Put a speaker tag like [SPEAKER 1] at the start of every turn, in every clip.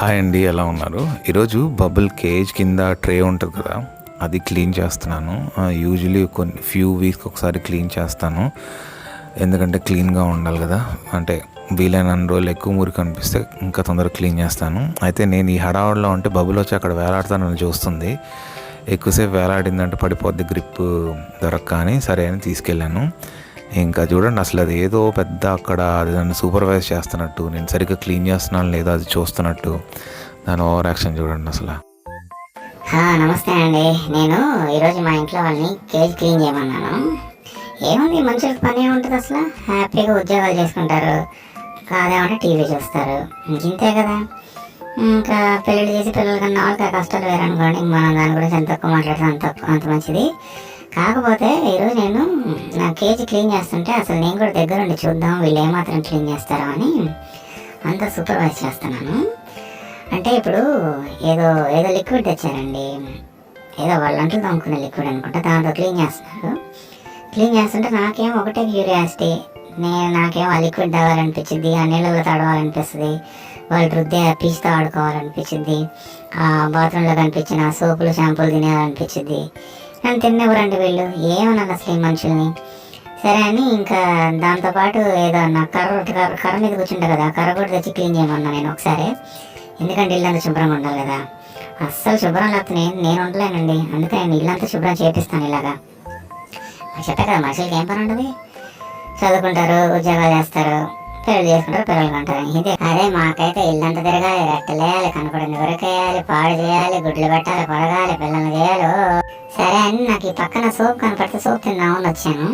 [SPEAKER 1] Hi అండి ఎలా ఉన్నారు? ఈరోజు బబుల్ కేజ్ కింద ట్రే ఉంటుంది కదా అది క్లీన్ చేస్తున్నాను. యూజువలీ కొన్ని ఫ్యూ వీక్స్కి ఒకసారి క్లీన్ చేస్తాను. ఎందుకంటే క్లీన్గా ఉండాలి కదా అంటే వీలైనన్ని రోజులు ఎక్కువ మురికి కనిపిస్తే ఇంకా తొందరగా క్లీన్ చేస్తాను. అయితే నేను ఈ హడావుడిలో ఉంటే బబుల్ వచ్చి అక్కడ వేలాడతానని చూస్తుంది. ఎక్కువసేపు వేలాడిందంటే పడిపోద్ది గ్రిప్ దొరక్క అని సరే అని తీసుకెళ్ళాను. ఇంకా చూడండి అసలు అది ఏదో పెద్ద అక్కడ అది నన్ను సూపర్వైజ్ చేస్తున్నట్టు నేను సరిగ్గా క్లీన్ చేస్తున్నాను లేదో అది చూస్తున్నట్టు. దాని ఓవర్ యాక్షన్ చూడండి అసలు.
[SPEAKER 2] నమస్తే అండి. నేను ఈరోజు మా ఇంట్లో వాళ్ళని కేజ్ క్లీన్ చేయమన్నాను. ఏముంది మనుషులకు పని ఏముంటుంది అసలు? హ్యాపీగా ఉద్యోగాలు చేసుకుంటారు. కాదేమంటే టీవీ చూస్తారు. ఇంతే కదా. ఇంకా పెళ్ళిళ్ళు చేసి పిల్లలకన్నా వాళ్ళకి కష్టాలు వేరనుకోండి మనం దాని గురించి ఎంత తక్కువ మాట్లాడితే అంత అంత మంచిది. కాకపోతే ఈరోజు నేను నా కేజీ క్లీన్ చేస్తుంటే అసలు నేను కూడా దగ్గరుండి చూద్దాం వీళ్ళు ఏమాత్రం క్లీన్ చేస్తారో అని అంతా సూపర్వైజ్ చేస్తున్నాను. అంటే ఇప్పుడు ఏదో ఏదో లిక్విడ్ తెచ్చారండి. ఏదో వాళ్ళంటూ తోముకునే లిక్విడ్ అనుకుంటా దాంతో క్లీన్ చేస్తున్నారు. క్లీన్ చేస్తుంటే నాకేం ఒకటే క్యూరియాసిటీ నేను నాకేం ఆ లిక్విడ్ తాగాలనిపించింది ఆ నీళ్ళలో తడవాలనిపిస్తుంది వాళ్ళు రుద్దే ఆ పీచుతో ఆడుకోవాలనిపించింది ఆ బాత్రూంలో కనిపించిన సోపులు షాంపూలు తినేయాలనిపించింది. నన్ను తిన్నెవరండి వీళ్ళు. ఏమన్నాను అసలు ఈ మనుషుల్ని. సరే అని ఇంకా దాంతోపాటు ఏదో నా కర్ర కర్ర కర్ర మీద కూర్చుంటా కదా కర్ర కూడా తెచ్చి క్లీన్ చేయమన్నా నేను ఒకసారి. ఎందుకంటే ఇల్లంతా శుభ్రంగా ఉండాలి కదా. అస్సలు శుభ్రం లేకపోతే నేను నేను ఉండలేనండి. అందుకే నేను ఇల్లంతా శుభ్రం చేపిస్తాను ఇలాగా. నాకు చెప్పా కదా మనుషులకి ఏం పని ఉంటుంది చదువుకుంటారు ఉద్యోగాలు చేస్తారు పెళ్ళి చేసుకుంటారు పిల్లలు కొంటారు. ఇదే అదే మాకైతే ఇల్లంతా తిరగాలి రెట్టలేయాలి కనపడింది ఉరకేయాలి పాడు చేయాలి గుడ్లు పెట్టాలి పడగాలి పిల్లల్ని చేయాలి అని నాకు ఈ పక్కన సోప్ కనపడితే సోప్ తిందామని వచ్చాను.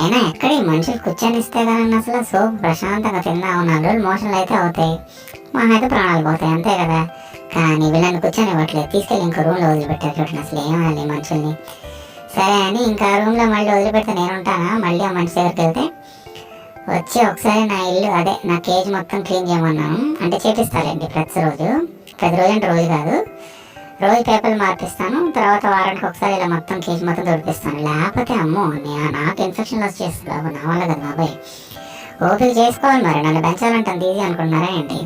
[SPEAKER 2] అయినా ఎక్కడ ఈ మనుషులు కూర్చొని ఇస్తే కానీ అసలు సోప్ ప్రశాంతంగా తిందాము నాలుగు రోజులు మోషన్లు అయితే అవుతాయి. మాకైతే ప్రాణాలు పోతాయి అంతే కదా. కానీ వీళ్ళని కూర్చొని ఇవ్వట్లేదు. తీసుకెళ్ళి ఇంకో రూమ్లో వదిలిపెట్టారు చూడండి అసలు ఏమనాలి మనుషుల్ని. సరే అని ఇంకా రూమ్లో మళ్ళీ వదిలిపెడితే నేను ఉంటానా మళ్ళీ ఆ మనిషి దగ్గరికి వెళ్తే వచ్చి ఒకసారి నా ఇల్లు అదే నా కేజ్ మొత్తం క్లీన్ చేయమన్నాను. అంటే చేపిస్తారండి ప్రతిరోజు. ప్రతిరోజు అంటే రోజు కాదు. రోజు పేపర్లు మార్పిస్తాను తర్వాత వారానికి ఒకసారి ఇలా మొత్తం కేజ్ మొత్తం దొరికిస్తాను లేకపోతే అమ్మో నాకు ఇన్ఫెక్షన్ వచ్చేస్తుంది బాబు నా వల్ల కదా బాబాయ్. ఓపిక చేసుకోవాలి మరి నన్ను పెంచాలంటే ఈజీ అనుకుంటున్నారా ఏంటి?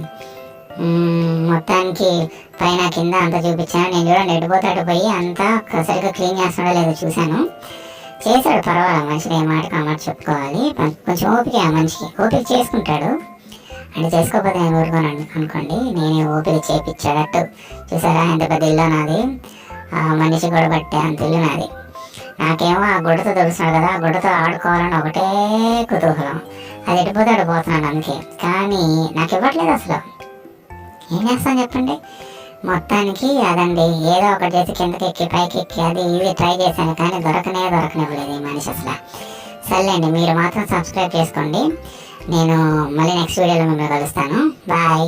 [SPEAKER 2] మొత్తానికి పైన కింద అంతా చూపించాను. నేను చూడండి ఎడిపోతాడు పోయి అంతా సరిగ్గా క్లీన్ చేస్తున్నాడో లేదో చూశాను. చేశాడు పర్వాలేదు మనిషిని ఏ మాట కామాట చెప్పుకోవాలి. కొంచెం ఓపిక ఆ మనిషికి ఓపిక చేసుకుంటాడు. అంటే చేసుకోకపోతే నేను ఊరుకోను అనుకోండి. నేనే ఓపిక చేపించేటట్టు. చూసారా? ఎంత పెద్ద ఇల్లు నాది. మనిషి గొడవ పట్టే అంత ఇల్లు నాది. నాకేమో ఆ గుడ్డతో తెలుస్తున్నాడు కదా ఆ గుడ్డతో ఆడుకోవాలని ఒకటే కుతూహలం. అది ఎటుపోతే అడిపోతున్నాడు అందుకే. కానీ నాకు ఇవ్వట్లేదు అసలు. ఏం చేస్తాను చెప్పండి? మొత్తానికి అదండి. ఏదో ఒకటి చేసి కిందకి ఎక్కి పైకి ఎక్కి అది ఇది ట్రై చేశాను కానీ దొరకనే దొరకనివ్వలేదు ఈ మనిషి అసలు. సర్లేండి మీరు మాత్రం సబ్స్క్రైబ్ చేసుకోండి. నేను మళ్ళీ నెక్స్ట్ వీడియోలో మిమ్మల్ని కలుస్తాను. బాయ్